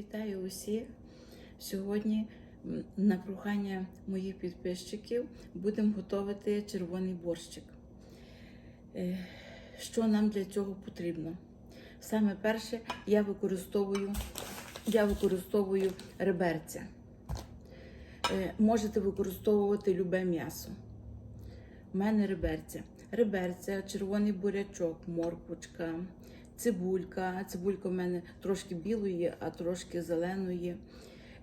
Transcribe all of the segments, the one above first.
Вітаю усіх. Сьогодні на прохання моїх підписчиків будемо готувати червоний борщик. Е, Що нам для цього потрібно? Саме перше я використовую, я використовую реберця. Е, Можете використовувати любе м'ясо. У мене реберця. Реберця, червоний бурячок, морквочка, цибулька. Цибулька в мене трошки білої, а трошки зеленої.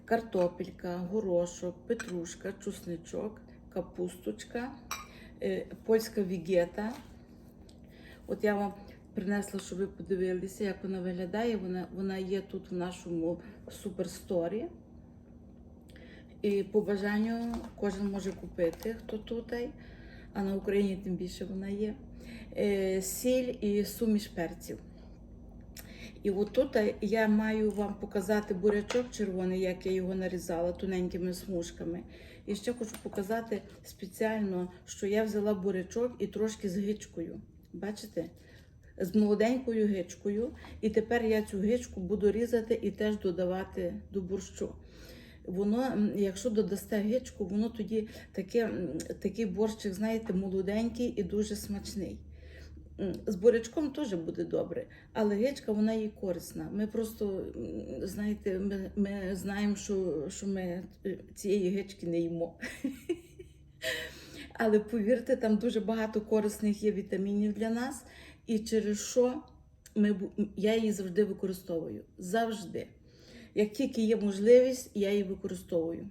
Картопелька, горошок, петрушка, чусничок, капусточка, е, польська вігета. От я вам принесла, щоб ви подивилися, як вона виглядає. Вона, вона є тут в нашому суперсторі. І по бажанню кожен може купити, хто тут, а на Україні тим більше вона є. Е, Сіль і суміш перців. І от тут я маю вам показати бурячок червоний, як я його нарізала тоненькими смужками. І ще хочу показати спеціально, що я взяла бурячок і трошки з гичкою. Бачите? З молоденькою гичкою. І тепер я цю гичку буду різати і теж додавати до борщу. Воно, якщо додасте гичку, воно тоді таке, такий борщик, знаєте, молоденький і дуже смачний. З бурячком теж буде добре, але гичка вона є корисна. Ми просто, знаєте, ми, ми знаємо, що, що ми е, цієї гички не їмо. Але повірте, там дуже багато корисних є вітамінів для нас, і через що ми, я її завжди використовую. Завжди. Як тільки є можливість, я її використовую.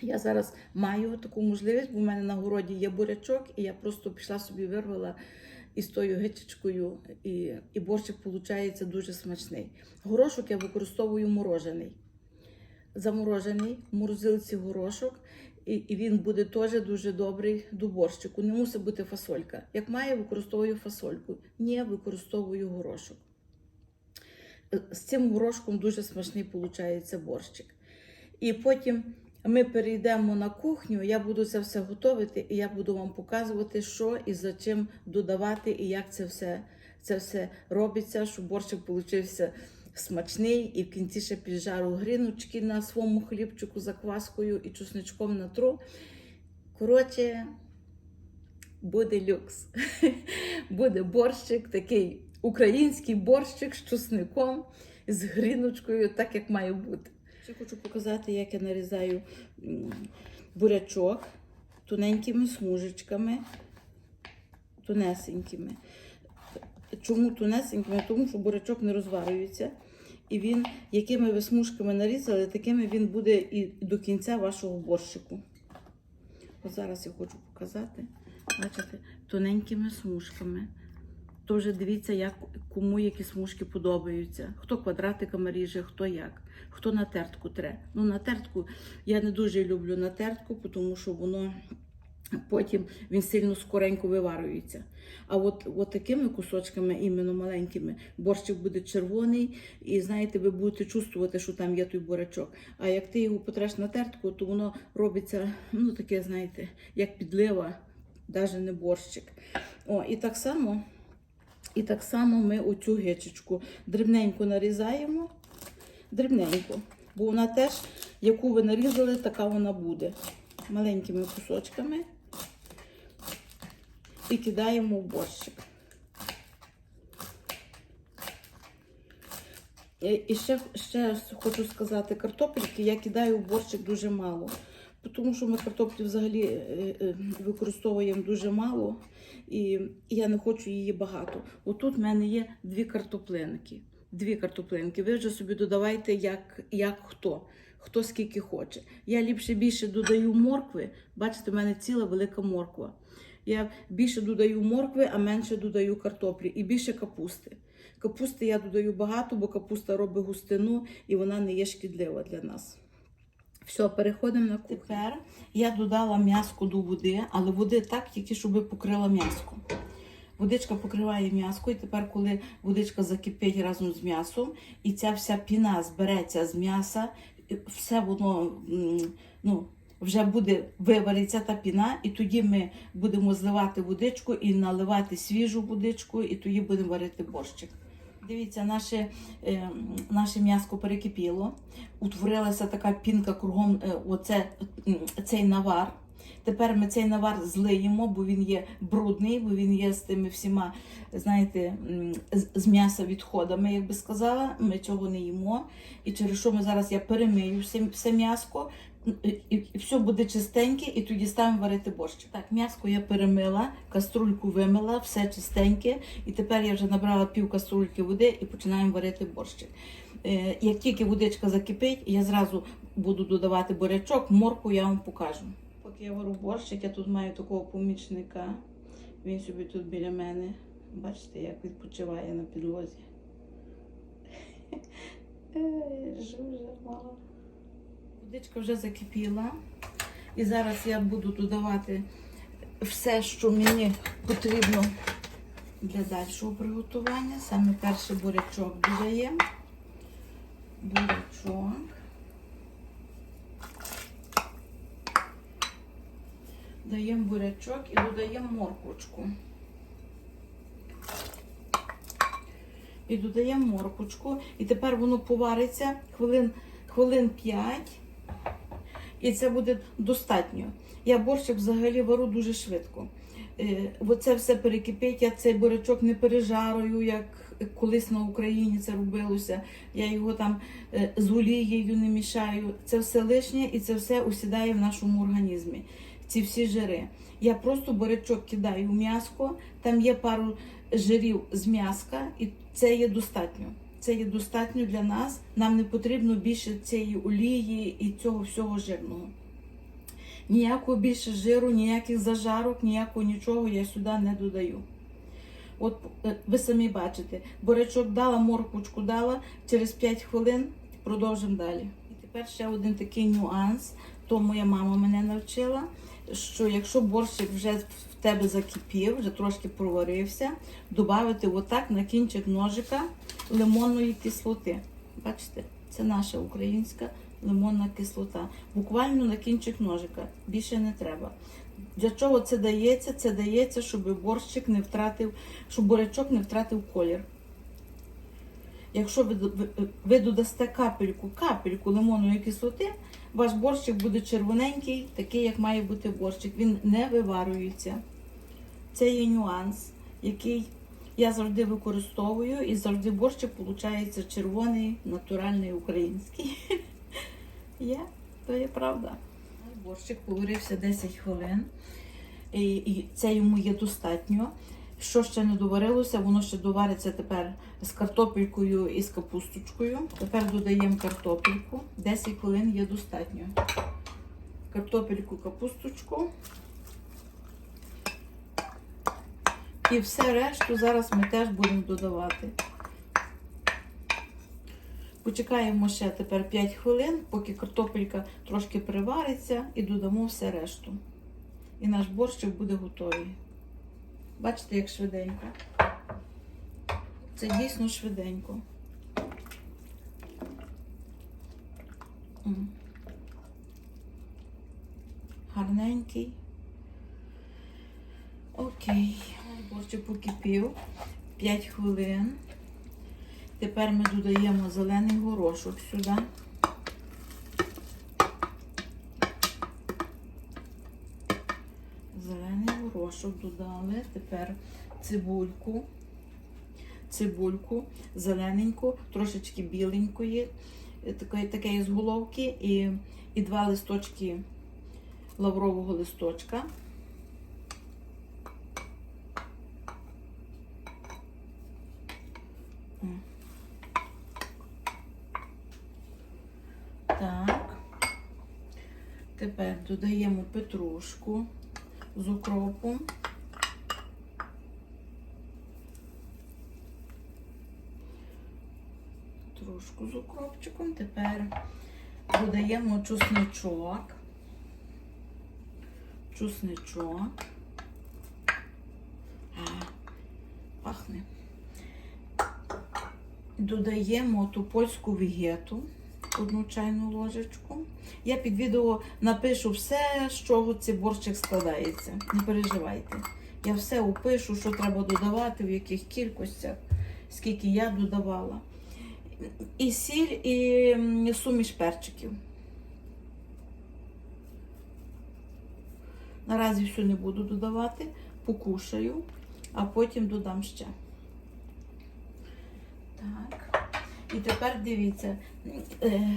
Я зараз маю таку можливість, бо в мене на городі є бурячок, і я просто пішла собі вирвала із тою гичечкою, і, і борщик виходить дуже смачний. Горошок я використовую морожений. Заморожений в морозилці горошок, і, і він буде теж дуже добрий до борщику. Не мусить бути фасолька. Як має, використовую фасольку. Ні, використовую горошок. З цим горошком дуже смачний виходить борщик. І потім ми перейдемо на кухню, я буду це все готувати, і я буду вам показувати, що і за чим додавати, і як це все, це все робиться, щоб борщик получився смачний, і в кінці ще піджару гріночки на своєму хлібчику за кваскою і чесничком на тру. Коротше, буде люкс. Буде борщик, такий український борщик з чесником, з гріночкою, так як має бути. Ще хочу показати, як я нарізаю бурячок тоненькими смужечками, тонесенькими. Чому тонесенькими? Тому що бурячок не розварюється. І він, якими ви смужками нарізали, такими він буде і до кінця вашого борщику. От зараз я хочу показати. Бачите, тоненькими смужками. То вже дивіться, як, кому які смужки подобаються. Хто квадратиками ріже, хто як, хто на тертку тре. Ну, на тертку я не дуже люблю на тертку, тому що воно потім він сильно скоренько виварюється. А от, от такими кусочками, іменно маленькими, борщик буде червоний, і знаєте, ви будете чувствувати, що там є той бурячок. А як ти його потреш на тертку, то воно робиться, ну таке, знаєте, як підлива, навіть не борщик. О, і так само. І так само ми оцю гичечку дрібненько нарізаємо, дрібненько, бо вона теж, яку ви нарізали, така вона буде. Маленькими кусочками і кидаємо в борщик. І ще, ще хочу сказати, картопельки я кидаю в борщик дуже мало. Тому що ми картоплі взагалі е, е, використовуємо дуже мало, і я не хочу її багато. Отут в мене є дві картоплинки. Дві картоплинки. Ви вже собі додавайте, як, як хто, хто скільки хоче. Я ліпше більше додаю моркви. Бачите, в мене ціла велика морква. Я більше додаю моркви, а менше додаю картоплі і більше капусти. Капусти я додаю багато, бо капуста робить густину і вона не є шкідлива для нас. Все, переходимо на кухню. Тепер я додала м'яско до води, але води так, тільки щоб покрила м'яско. Водичка покриває м'яско, і тепер, коли водичка закипить разом з м'ясом, і ця вся піна збереться з м'яса, все воно ну, вже буде вивариться та піна, і тоді ми будемо зливати водичку і наливати свіжу водичку, і тоді будемо варити борщик. Дивіться, наше, е, наше м'яско перекипіло, утворилася така пінка кругом е, оце, цей навар. Тепер ми цей навар злиємо, бо він є брудний, бо він є з тими всіма, знаєте, з, м'яса відходами, як би сказала. Ми цього не їмо. І через що ми зараз я перемию все, все м'яско, і все буде чистеньке, і тоді ставимо варити борщ. Так, м'яско я перемила, каструльку вимила, все чистеньке. І тепер я вже набрала пів каструльки води і починаємо варити борщик. Е, як тільки водичка закипить, я зразу буду додавати бурячок, морку я вам покажу. Поки я вару борщик, я тут маю такого помічника. Він собі тут біля мене. Бачите, як відпочиває на підлозі. Ей, Жужа мала. Водичка вже закипіла. І зараз я буду додавати все, що мені потрібно для дальшого приготування. Саме перший бурячок додаємо. Бурячок. Даємо бурячок і додаємо морквочку. І додаємо морквочку. І тепер воно повариться хвилин, хвилин 5. І це буде достатньо. Я борщик взагалі вару дуже швидко. Е, Оце все перекипить, я цей бурячок не пережарую, як колись на Україні це робилося. Я його там е, з олією не мішаю. Це все лишнє і це все усідає в нашому організмі. Ці всі жири. Я просто бурячок кидаю в м'яско, там є пару жирів з м'яска, і це є достатньо. Це є достатньо для нас. Нам не потрібно більше цієї олії і цього всього жирного. Ніякого більше жиру, ніяких зажарок, ніякого нічого я сюди не додаю. От е, ви самі бачите, борячок дала, морквочку дала, через 5 хвилин продовжимо далі. І тепер ще один такий нюанс, то моя мама мене навчила, що якщо борщик вже в тебе закипів, вже трошки проварився, додати отак на кінчик ножика лимонної кислоти. Бачите, це наша українська лимонна кислота. Буквально на кінчик ножика. Більше не треба. Для чого це дається? Це дається, щоб борщик не втратив, щоб бурячок не втратив колір. Якщо ви, ви, додасте капельку, капельку лимонної кислоти, ваш борщик буде червоненький, такий, як має бути борщик. Він не виварюється. Це є нюанс, який я завжди використовую, і завжди борщик виходить червоний, натуральний, український. Є, то є правда. Борщик поварився 10 хвилин, і, і це йому є достатньо. Що ще не доварилося, воно ще довариться тепер з картопелькою і з капусточкою. Тепер додаємо картопельку. 10 хвилин є достатньо. Картопельку, капусточку. І все решту зараз ми теж будемо додавати. Почекаємо ще тепер 5 хвилин, поки картопелька трошки привариться, і додамо все решту. І наш борщик буде готовий. Бачите, як швиденько. Це дійсно швиденько. Гарненький. Окей. Борщик покипів 5 хвилин. Тепер ми додаємо зелений горошок сюди. Зелений горошок додали. Тепер цибульку, цибульку, зелененьку, трошечки біленької, е, такої, такої з головки і, і два листочки лаврового листочка. М. Так. Тепер додаємо петрушку з укропом. Трошку з укропчиком. Тепер додаємо чесничок. Чесничок. Пахне. Додаємо ту польську вігету, одну чайну ложечку. Я під відео напишу все, з чого цей борщик складається. Не переживайте. Я все опишу, що треба додавати, в яких кількостях. скільки я додавала. І сіль, і суміш перчиків. Наразі всю не буду додавати, покушаю, а потім додам ще. Так. І тепер дивіться, е,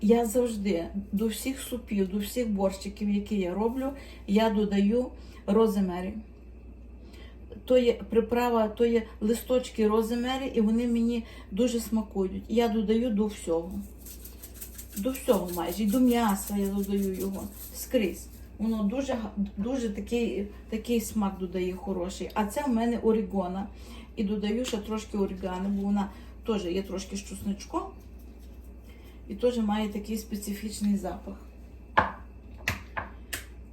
я завжди до всіх супів, до всіх борщиків, які я роблю, я додаю роземері. То є приправа, то є листочки роземері, і вони мені дуже смакують. Я додаю до всього. До всього майже. І до м'яса я додаю його скрізь. Воно дуже, дуже такий, такий смак додає хороший. А це в мене орігона. І додаю ще трошки орігано, бо вона теж є трошки з чесночком. І теж має такий специфічний запах.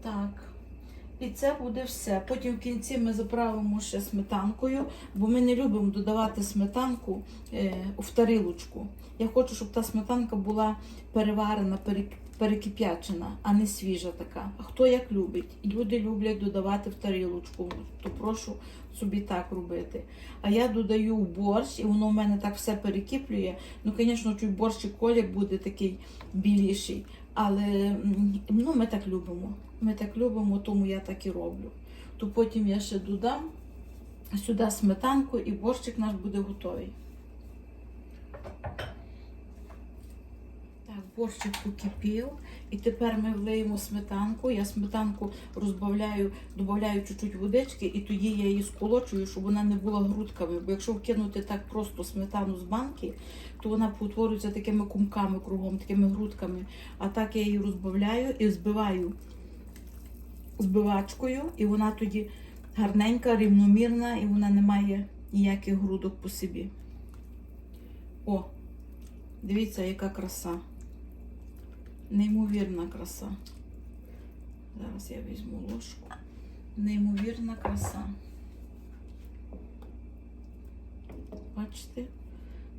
Так. І це буде все. Потім в кінці ми заправимо ще сметанкою, бо ми не любимо додавати сметанку е, в тарілочку. Я хочу, щоб та сметанка була переварена, перекип'ячена, а не свіжа така. А хто як любить? Люди люблять додавати в тарілочку, то прошу собі так робити. А я додаю борщ, і воно в мене так все перекиплює. Ну, звісно, чуть борщик колір буде такий біліший. Але ну, ми так любимо. Ми так любимо, тому я так і роблю. То потім я ще додам сюди сметанку і борщик наш буде готовий. Борщик покипів. І тепер ми влиємо сметанку. Я сметанку розбавляю, додаю чуть-чуть водички, і тоді я її сколочую, щоб вона не була грудками. Бо якщо вкинути так просто сметану з банки, то вона утворюється такими кумками кругом, такими грудками. А так я її розбавляю і збиваю збивачкою, і вона тоді гарненька, рівномірна, і вона не має ніяких грудок по собі. О, дивіться, яка краса. Неймовірна краса. Зараз я візьму ложку. Неймовірна краса. Бачите,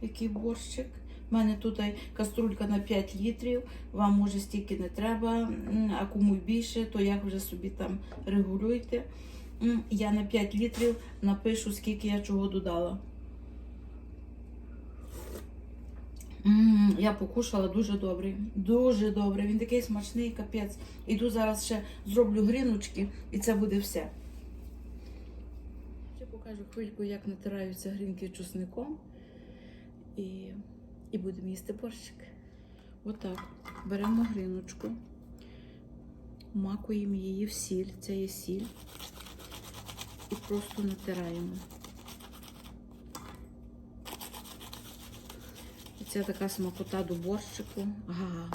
який борщик. У мене тут каструлька на 5 літрів, вам може стільки не треба, а кому більше, то як вже собі там регулюйте. Я на 5 літрів напишу, скільки я чого додала. М, Я покушала дуже добрий, дуже добре. Він такий смачний, капець. Іду зараз ще зроблю гріночки, і це буде все. Ще покажу хвильку, як натираються грінки чесником. І, і будемо їсти борщик. Отак. Беремо гріночку, макуємо її в сіль, це є сіль. І просто натираємо. Це така смакота до борщику. Ага,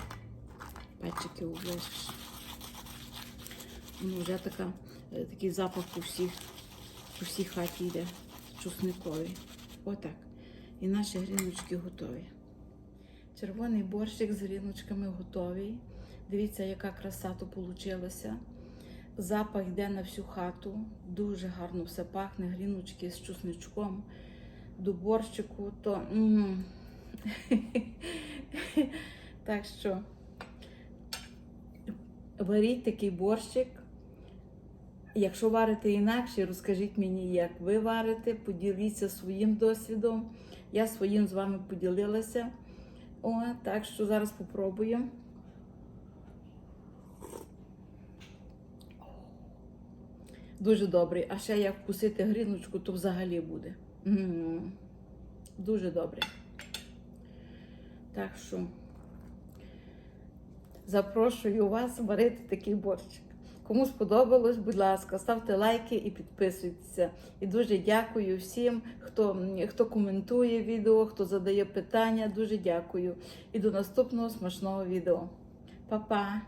пальчики оближиш. Ну, вже така, е, такий запах по всій, по всій хаті йде чесниковий. Отак. І наші гріночки готові. Червоний борщик з гріночками готовий. Дивіться, яка краса то вийшла. Запах йде на всю хату. Дуже гарно все пахне, гріночки з чесничком. До борщику, то. м. Так що варіть такий борщик. Якщо варите інакше, розкажіть мені, як ви варите, поділіться своїм досвідом. Я своїм з вами поділилася. О, так що зараз попробуємо. Дуже добрий. А ще як вкусити гріночку, то взагалі буде. М, Дуже добре. Так що запрошую вас варити такий борщик. Кому сподобалось, будь ласка, ставте лайки і підписуйтеся. І дуже дякую всім, хто, хто коментує відео, хто задає питання. Дуже дякую. І до наступного смачного відео. Па-па!